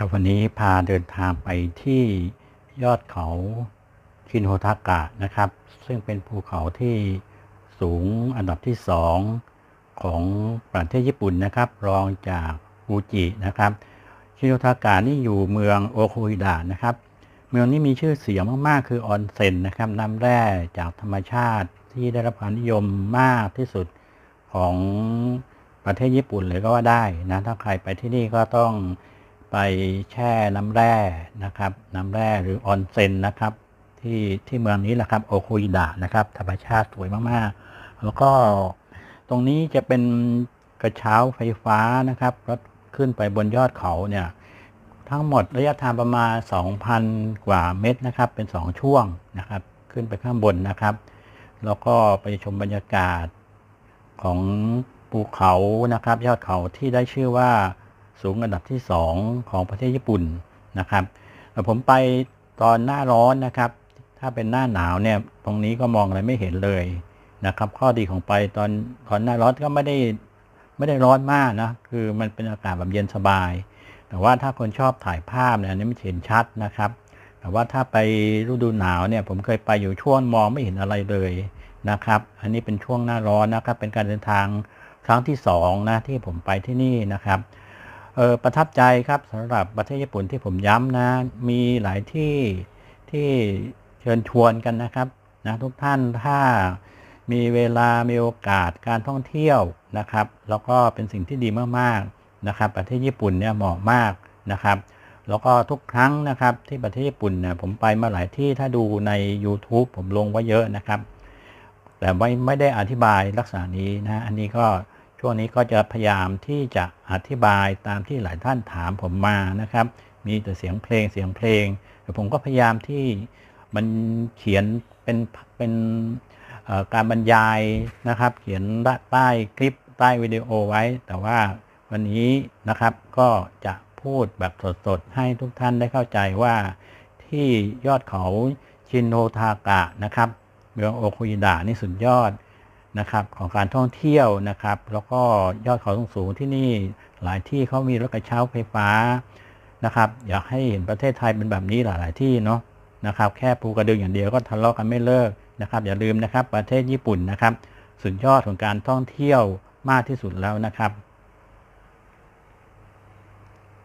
ครับวันนี้พาเดินทางไปที่ยอดเขาชินโฮทากะนะครับ ซึ่งเป็นภูเขาที่สูงอันดับที่สองของประเทศญี่ปุ่นนะครับ รองจากฟูจินะครับ ชินโฮทากะนี่อยู่เมืองโอคุฮิดะนะครับ เมืองนี้มีชื่อเสียงมากๆ คือออนเซ็นนะครับน้ำแร่จากธรรมชาติที่ได้รับความนิยมมากที่สุดของประเทศญี่ปุ่นเลยก็ว่าได้นะถ้าใครไปที่นี่ก็ต้อง ไปแช่น้ำแร่นะครับ น้ำแร่หรือออนเซ็นนะครับ ที่ที่เมืองนี้แหละครับโอคุอิดะนะครับ ธรรมชาติสวยมากๆ แล้วก็ตรงนี้จะเป็นกระเช้าไฟฟ้านะครับรถขึ้นไปบนยอดเขาเนี่ยทั้งหมดระยะทางประมาณ 2,000 กว่าเมตรนะครับ เป็น 2 ช่วงนะครับ ขึ้นไปข้างบนนะครับ แล้วก็ไปชมบรรยากาศของภูเขานะครับ ยอดเขาที่ได้ชื่อว่า สูงอันดับที่ 2 ของประเทศญี่ปุ่นนะครับแต่ผมไปตอนหน้าร้อนนะครับ ถ้าเป็นหน้าหนาวเนี่ยตรงนี้ก็มองอะไรไม่เห็นเลยนะครับ ข้อดีของไปตอนตอนหน้าร้อนก็ไม่ได้ไม่ได้ร้อนมากนะคือมันเป็นอากาศแบบเย็นสบาย แต่ว่าถ้าคนชอบถ่ายภาพเนี่ยอันนี้มันเห็นชัดนะครับ แต่ว่าถ้าไปฤดูหนาวเนี่ยผมเคยไปอยู่ช่วงมองไม่เห็นอะไรเลยนะครับ อันนี้เป็นช่วงหน้าร้อนนะครับ เป็นการเดินทางครั้งที่สองนะที่ผมไปที่นี่นะครับ เออประทับใจครับสำหรับประเทศญี่ปุ่นที่ผมย้ำนะ มีหลายที่ที่เชิญชวนกันนะครับนะทุกท่านถ้ามีเวลามีโอกาสการท่องเที่ยวนะครับ แล้วก็เป็นสิ่งที่ดีมากๆนะครับ ประเทศญี่ปุ่นเนี่ยเหมาะมากนะครับ แล้วก็ทุกครั้งนะครับที่ประเทศญี่ปุ่นเนี่ยผมไปมาหลายที่ถ้าดูใน YouTube ผมลงไว้เยอะนะครับ แต่ไม่ไม่ได้อธิบายลักษณะนี้นะอันนี้ก็ ช่วงนี้ก็จะพยายามที่จะอธิบายตามที่หลายท่านถามผมมานะครับ มีแต่เสียงเพลงเสียงเพลงแต่ผมก็พยายามที่มันเขียนเป็นเป็นการบรรยายนะครับ เขียนใต้คลิปใต้วิดีโอไว้ แต่ว่าวันนี้นะครับก็จะพูดแบบสดๆ ให้ทุกท่านได้เข้าใจว่าที่ยอดเขาชินโนทากะนะครับเมืองโอคุยดะนี่สุดยอด นะครับของการท่องเที่ยวนะครับ แล้วก็ยอดเขาสูงๆที่นี่หลายที่เขามีรถกระเช้าไฟฟ้านะครับ อยากให้เห็นประเทศไทยเป็นแบบนี้หลาย ๆ ที่เนาะนะครับ แค่ปูกระดึงอย่างเดียวก็ทะเลาะกันไม่เลิกนะครับ อย่าลืมนะครับ ประเทศญี่ปุ่นนะครับ สุดยอดของการท่องเที่ยวมากที่สุดแล้วนะครับ